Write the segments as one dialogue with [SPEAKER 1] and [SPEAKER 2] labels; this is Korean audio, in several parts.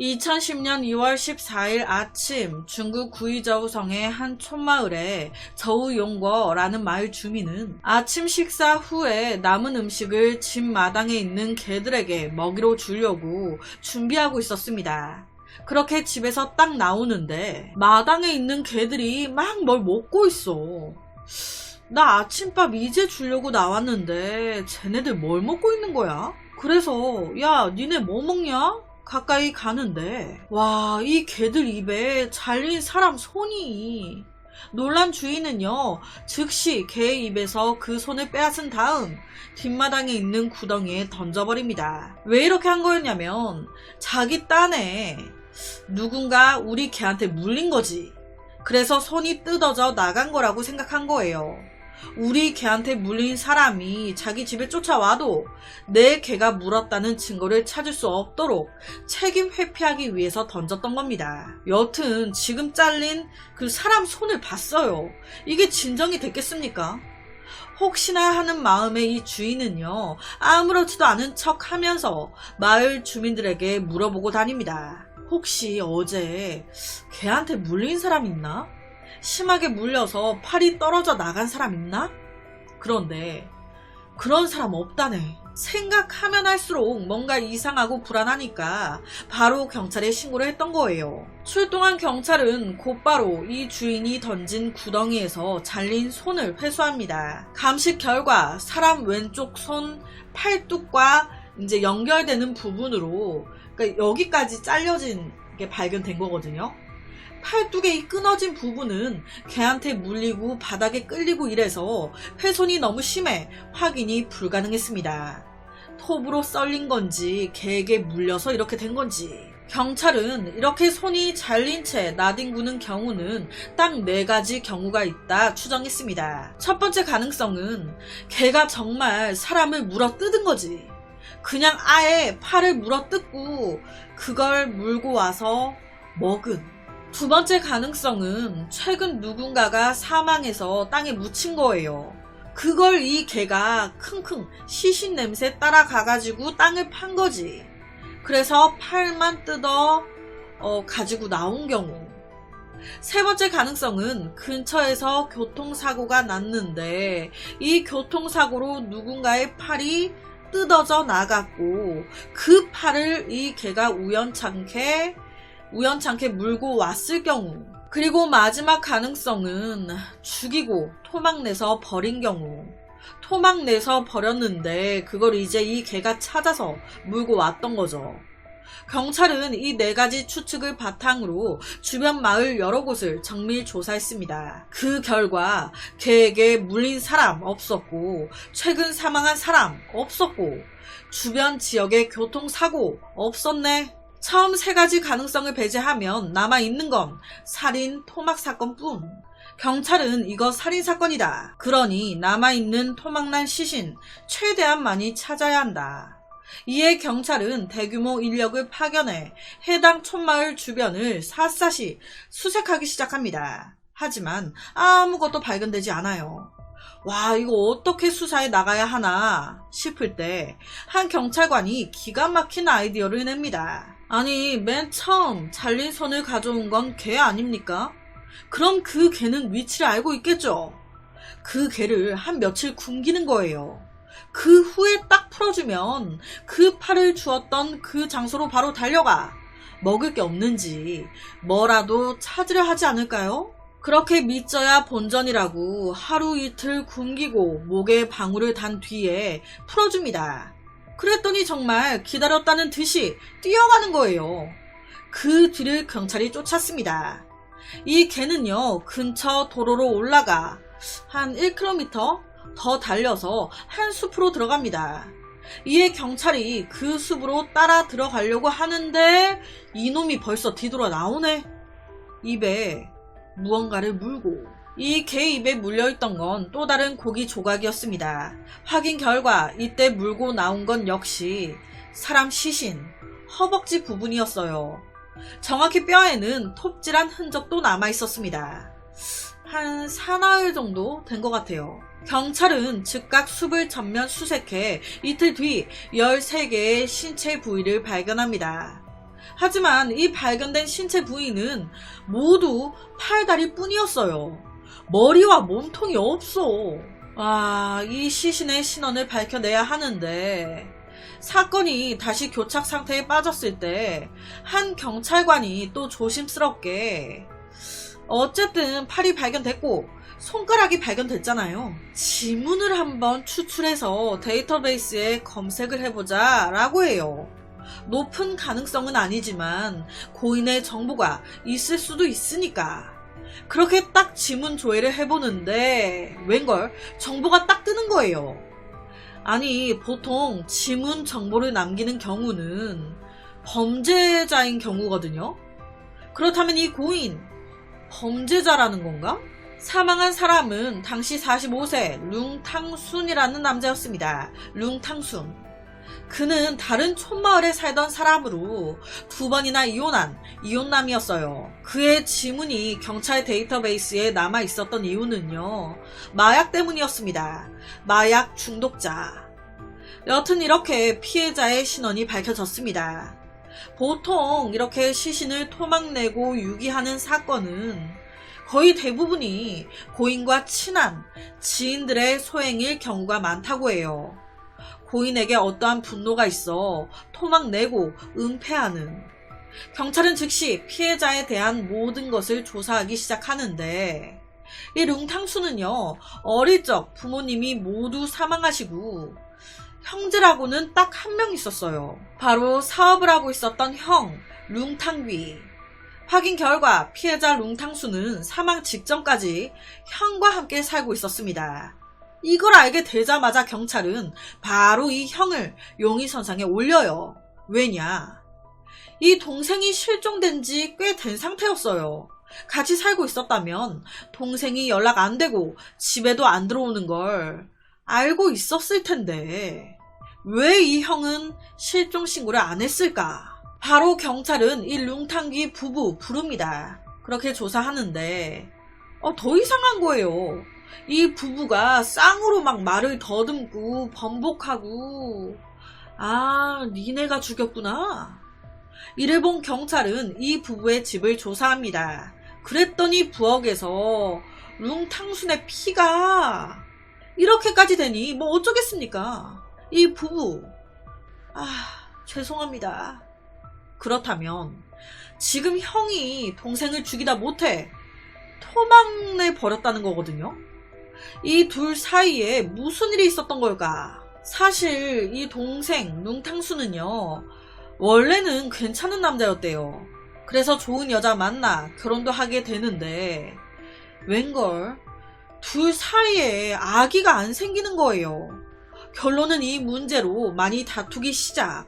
[SPEAKER 1] 2010년 2월 14일 아침 중국 구이저우성의 한 촌마을에 저우용거라는 마을 주민은 아침 식사 후에 남은 음식을 집 마당에 있는 개들에게 먹이로 주려고 준비하고 있었습니다. 그렇게 집에서 딱 나오는데 마당에 있는 개들이 막 뭘 먹고 있어. 나 아침밥 이제 주려고 나왔는데 쟤네들 뭘 먹고 있는 거야? 그래서 야 니네 뭐 먹냐? 가까이 가는데 와 이 개들 입에 잘린 사람 손이 놀란 주인은요 즉시 개의 입에서 그 손을 빼앗은 다음 뒷마당에 있는 구덩이에 던져버립니다. 왜 이렇게 한 거였냐면 자기 딴에 누군가 우리 개한테 물린 거지. 그래서 손이 뜯어져 나간 거라고 생각한 거예요. 우리 개한테 물린 사람이 자기 집에 쫓아와도 내 개가 물었다는 증거를 찾을 수 없도록 책임 회피하기 위해서 던졌던 겁니다. 여튼 지금 잘린 그 사람 손을 봤어요. 이게 진정이 됐겠습니까? 혹시나 하는 마음에 이 주인은요, 아무렇지도 않은 척 하면서 마을 주민들에게 물어보고 다닙니다. 혹시 어제 개한테 물린 사람 있나? 심하게 물려서 팔이 떨어져 나간 사람 있나? 그런데 그런 사람 없다네. 생각하면 할수록 뭔가 이상하고 불안하니까 바로 경찰에 신고를 했던 거예요. 출동한 경찰은 곧바로 이 주인이 던진 구덩이에서 잘린 손을 회수합니다. 감식 결과 사람 왼쪽 손 팔뚝과 이제 연결되는 부분으로 그러니까 여기까지 잘려진 게 발견된 거거든요. 팔뚝의 이 끊어진 부분은 개한테 물리고 바닥에 끌리고 이래서 훼손이 너무 심해 확인이 불가능했습니다. 톱으로 썰린 건지 개에게 물려서 이렇게 된 건지 경찰은 이렇게 손이 잘린 채 나뒹구는 경우는 딱 네 가지 경우가 있다 추정했습니다. 첫 번째 가능성은 개가 정말 사람을 물어 뜯은 거지. 그냥 아예 팔을 물어 뜯고 그걸 물고 와서 먹은 두 번째 가능성은 최근 누군가가 사망해서 땅에 묻힌 거예요. 그걸 이 개가 킁킁 시신 냄새 따라가가지고 땅을 판 거지. 그래서 팔만 뜯어 어, 가지고 나온 경우. 세 번째 가능성은 근처에서 교통사고가 났는데 이 교통사고로 누군가의 팔이 뜯어져 나갔고 그 팔을 이 개가 우연찮게 우연찮게 물고 왔을 경우 그리고 마지막 가능성은 죽이고 토막내서 버린 경우 토막내서 버렸는데 그걸 이제 이 개가 찾아서 물고 왔던 거죠. 경찰은 이 네 가지 추측을 바탕으로 주변 마을 여러 곳을 정밀 조사했습니다. 그 결과 개에게 물린 사람 없었고 최근 사망한 사람 없었고 주변 지역의 교통사고 없었네. 처음 세 가지 가능성을 배제하면 남아있는 건 살인, 토막 사건뿐. 경찰은 이거 살인 사건이다. 그러니 남아있는 토막난 시신 최대한 많이 찾아야 한다. 이에 경찰은 대규모 인력을 파견해 해당 촌마을 주변을 샅샅이 수색하기 시작합니다. 하지만 아무것도 발견되지 않아요. 와, 이거 어떻게 수사에 나가야 하나 싶을 때 한 경찰관이 기가 막힌 아이디어를 냅니다. 아니, 맨 처음 잘린 손을 가져온 건개 아닙니까? 그럼 그 개는 위치를 알고 있겠죠? 그 개를 한 며칠 굶기는 거예요. 그 후에 딱 풀어주면 그 팔을 주었던 그 장소로 바로 달려가 먹을 게 없는지 뭐라도 찾으려 하지 않을까요? 그렇게 믿져야 본전이라고 하루 이틀 굶기고 목에 방울을 단 뒤에 풀어줍니다. 그랬더니 정말 기다렸다는 듯이 뛰어가는 거예요. 그 뒤를 경찰이 쫓았습니다. 이 개는요, 근처 도로로 올라가 한 1km 더 달려서 한 숲으로 들어갑니다. 이에 경찰이 그 숲으로 따라 들어가려고 하는데 이놈이 벌써 뒤돌아 나오네. 입에 무언가를 물고 이 개 입에 물려있던 건 또 다른 고기 조각이었습니다. 확인 결과 이때 물고 나온 건 역시 사람 시신, 허벅지 부분이었어요. 정확히 뼈에는 톱질한 흔적도 남아 있었습니다. 한 사나흘 정도 된 것 같아요. 경찰은 즉각 숲을 전면 수색해 이틀 뒤 13개의 신체 부위를 발견합니다. 하지만 이 발견된 신체 부위는 모두 팔다리 뿐이었어요. 머리와 몸통이 없어. 아, 이 시신의 신원을 밝혀내야 하는데, 사건이 다시 교착 상태에 빠졌을 때, 한 경찰관이 또 조심스럽게, 어쨌든 팔이 발견됐고, 손가락이 발견됐잖아요. 지문을 한번 추출해서 데이터베이스에 검색을 해보자 라고 해요. 높은 가능성은 아니지만 고인의 정보가 있을 수도 있으니까. 그렇게 딱 지문 조회를 해보는데 웬걸 정보가 딱 뜨는 거예요. 아니 보통 지문 정보를 남기는 경우는 범죄자인 경우거든요. 그렇다면 이 고인 범죄자라는 건가? 사망한 사람은 당시 45세 룽탕순이라는 남자였습니다. 룽탕순. 그는 다른 촌마을에 살던 사람으로 두 번이나 이혼한 이혼남이었어요. 그의 지문이 경찰 데이터베이스에 남아 있었던 이유는요. 마약 때문이었습니다. 마약 중독자. 여튼 이렇게 피해자의 신원이 밝혀졌습니다. 보통 이렇게 시신을 토막내고 유기하는 사건은 거의 대부분이 고인과 친한 지인들의 소행일 경우가 많다고 해요. 고인에게 어떠한 분노가 있어 토막내고 은폐하는. 경찰은 즉시 피해자에 대한 모든 것을 조사하기 시작하는데, 이 룽탕수는요, 어릴 적 부모님이 모두 사망하시고, 형제라고는 딱 한 명 있었어요. 바로 사업을 하고 있었던 형, 룽탕귀. 확인 결과 피해자 룽탕수는 사망 직전까지 형과 함께 살고 있었습니다. 이걸 알게 되자마자 경찰은 바로 이 형을 용의선상에 올려요. 왜냐? 이 동생이 실종된 지 꽤 된 상태였어요. 같이 살고 있었다면 동생이 연락 안 되고 집에도 안 들어오는 걸 알고 있었을 텐데 왜 이 형은 실종 신고를 안 했을까? 바로 경찰은 이 룽탕기 부부 부릅니다. 그렇게 조사하는데 어, 더 이상한 거예요. 이 부부가 쌍으로 막 말을 더듬고 번복하고 아 니네가 죽였구나. 이를 본 경찰은 이 부부의 집을 조사합니다. 그랬더니 부엌에서 룽탕순의 피가 이렇게까지 되니 뭐 어쩌겠습니까? 이 부부 아 죄송합니다. 그렇다면 지금 형이 동생을 죽이다 못해 토막내 버렸다는 거거든요. 이 둘 사이에 무슨 일이 있었던 걸까? 사실 이 동생 룽탕수는요 원래는 괜찮은 남자였대요. 그래서 좋은 여자 만나 결혼도 하게 되는데 웬걸 둘 사이에 아기가 안 생기는 거예요. 결론은 이 문제로 많이 다투기 시작.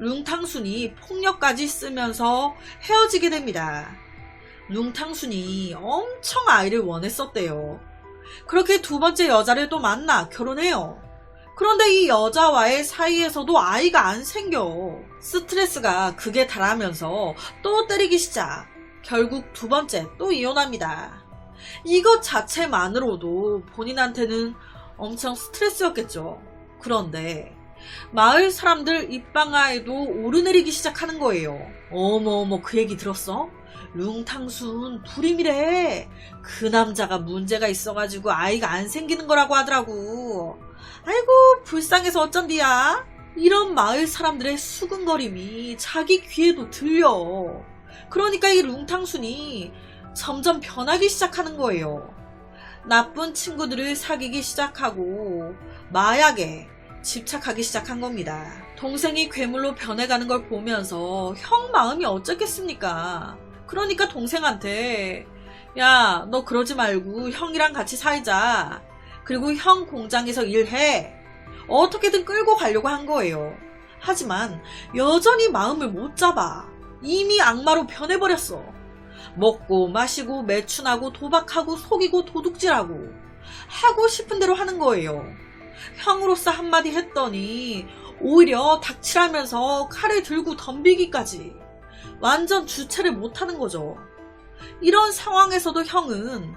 [SPEAKER 1] 룽탕순이 폭력까지 쓰면서 헤어지게 됩니다. 룽탕순이 엄청 아이를 원했었대요. 그렇게 두 번째 여자를 또 만나 결혼해요. 그런데 이 여자와의 사이에서도 아이가 안 생겨. 스트레스가 극에 달하면서 또 때리기 시작. 결국 두 번째 또 이혼합니다. 이것 자체만으로도 본인한테는 엄청 스트레스였겠죠. 그런데 마을 사람들 입방아에도 오르내리기 시작하는 거예요. 어머어머 그 얘기 들었어? 룽탕순 불임이래. 그 남자가 문제가 있어가지고 아이가 안 생기는 거라고 하더라고. 아이고 불쌍해서 어쩐디야. 이런 마을 사람들의 수근거림이 자기 귀에도 들려. 그러니까 이 룽탕순이 점점 변하기 시작하는 거예요. 나쁜 친구들을 사귀기 시작하고 마약에 집착하기 시작한 겁니다. 동생이 괴물로 변해가는 걸 보면서 형 마음이 어쩌겠습니까? 그러니까 동생한테 야, 너 그러지 말고 형이랑 같이 살자. 그리고 형 공장에서 일해. 어떻게든 끌고 가려고 한 거예요. 하지만 여전히 마음을 못 잡아. 이미 악마로 변해버렸어. 먹고 마시고 매춘하고 도박하고 속이고 도둑질하고 하고 싶은 대로 하는 거예요. 형으로서 한마디 했더니 오히려 닥칠하면서 칼을 들고 덤비기까지 완전 주체를 못하는 거죠. 이런 상황에서도 형은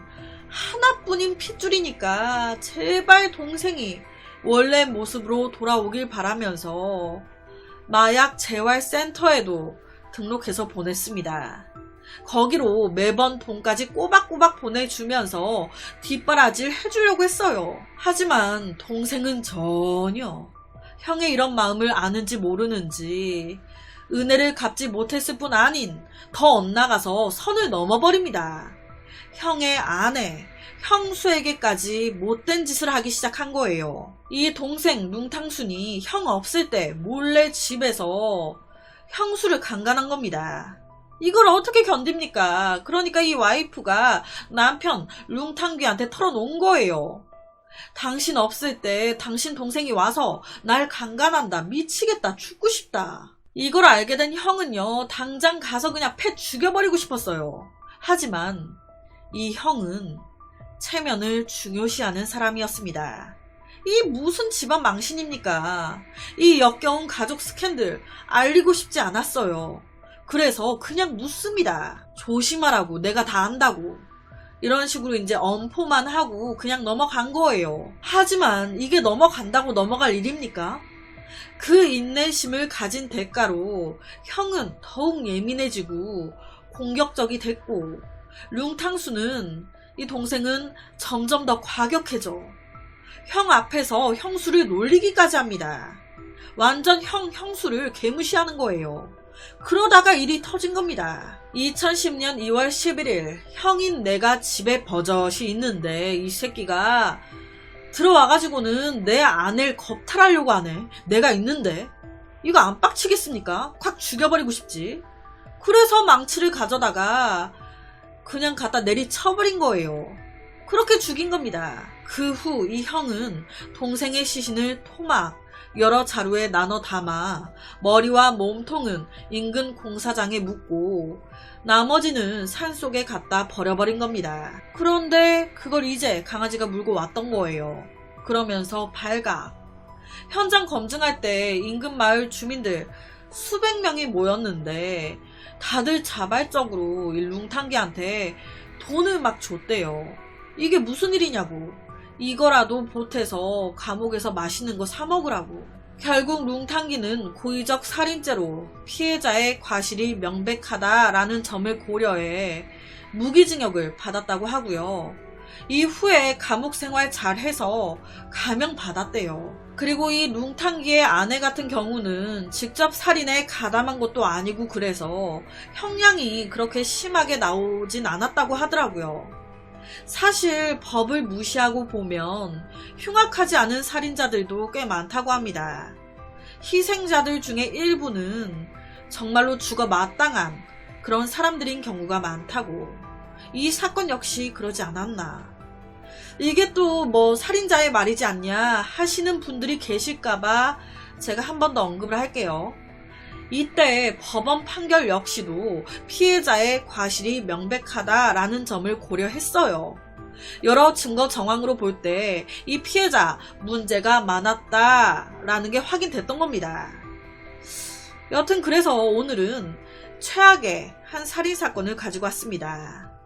[SPEAKER 1] 하나뿐인 핏줄이니까 제발 동생이 원래 모습으로 돌아오길 바라면서 마약 재활센터에도 등록해서 보냈습니다. 거기로 매번 돈까지 꼬박꼬박 보내주면서 뒷바라지를 해주려고 했어요. 하지만 동생은 전혀 형의 이런 마음을 아는지 모르는지 은혜를 갚지 못했을 뿐 아닌 더 엇나가서 선을 넘어버립니다. 형의 아내, 형수에게까지 못된 짓을 하기 시작한 거예요. 이 동생 룽탕순이 형 없을 때 몰래 집에서 형수를 강간한 겁니다. 이걸 어떻게 견딥니까? 그러니까 이 와이프가 남편 룽탕귀한테 털어놓은 거예요. 당신 없을 때 당신 동생이 와서 날 강간한다. 미치겠다. 죽고 싶다. 이걸 알게 된 형은요, 당장 가서 그냥 패 죽여버리고 싶었어요. 하지만 이 형은 체면을 중요시하는 사람이었습니다. 이 무슨 집안 망신입니까? 이 역겨운 가족 스캔들 알리고 싶지 않았어요. 그래서 그냥 묻습니다. 조심하라고 내가 다 안다고. 이런 식으로 이제 엄포만 하고 그냥 넘어간 거예요. 하지만 이게 넘어간다고 넘어갈 일입니까? 그 인내심을 가진 대가로 형은 더욱 예민해지고 공격적이 됐고 룽탕수는 이 동생은 점점 더 과격해져. 형 앞에서 형수를 놀리기까지 합니다. 완전 형, 형수를 개무시하는 거예요. 그러다가 일이 터진 겁니다. 2010년 2월 11일 형인 내가 집에 버젓이 있는데 이 새끼가 들어와가지고는 내 아내를 겁탈하려고 하네. 내가 있는데 이거 안 빡치겠습니까? 콱 죽여버리고 싶지. 그래서 망치를 가져다가 그냥 갖다 내리쳐버린 거예요. 그렇게 죽인 겁니다. 그 후 이 형은 동생의 시신을 토막 여러 자루에 나눠 담아 머리와 몸통은 인근 공사장에 묻고 나머지는 산속에 갖다 버려버린 겁니다. 그런데 그걸 이제 강아지가 물고 왔던 거예요. 그러면서 발각. 현장 검증할 때 인근 마을 주민들 수백 명이 모였는데 다들 자발적으로 이 룽탕기한테 돈을 막 줬대요. 이게 무슨 일이냐고. 이거라도 보태서 감옥에서 맛있는 거 사 먹으라고. 결국 룽탕기는 고의적 살인죄로 피해자의 과실이 명백하다라는 점을 고려해 무기징역을 받았다고 하고요. 이후에 감옥 생활 잘 해서 감형 받았대요. 그리고 이 룽탕기의 아내 같은 경우는 직접 살인에 가담한 것도 아니고 그래서 형량이 그렇게 심하게 나오진 않았다고 하더라고요. 사실 법을 무시하고 보면 흉악하지 않은 살인자들도 꽤 많다고 합니다. 희생자들 중에 일부는 정말로 죽어 마땅한 그런 사람들인 경우가 많다고. 이 사건 역시 그러지 않았나. 이게 또 뭐 살인자의 말이지 않냐 하시는 분들이 계실까봐 제가 한 번 더 언급을 할게요. 이때 법원 판결 역시도 피해자의 과실이 명백하다라는 점을 고려했어요. 여러 증거 정황으로 볼 때 이 피해자 문제가 많았다라는 게 확인됐던 겁니다. 여튼 그래서 오늘은 최악의 한 살인 사건을 가지고 왔습니다.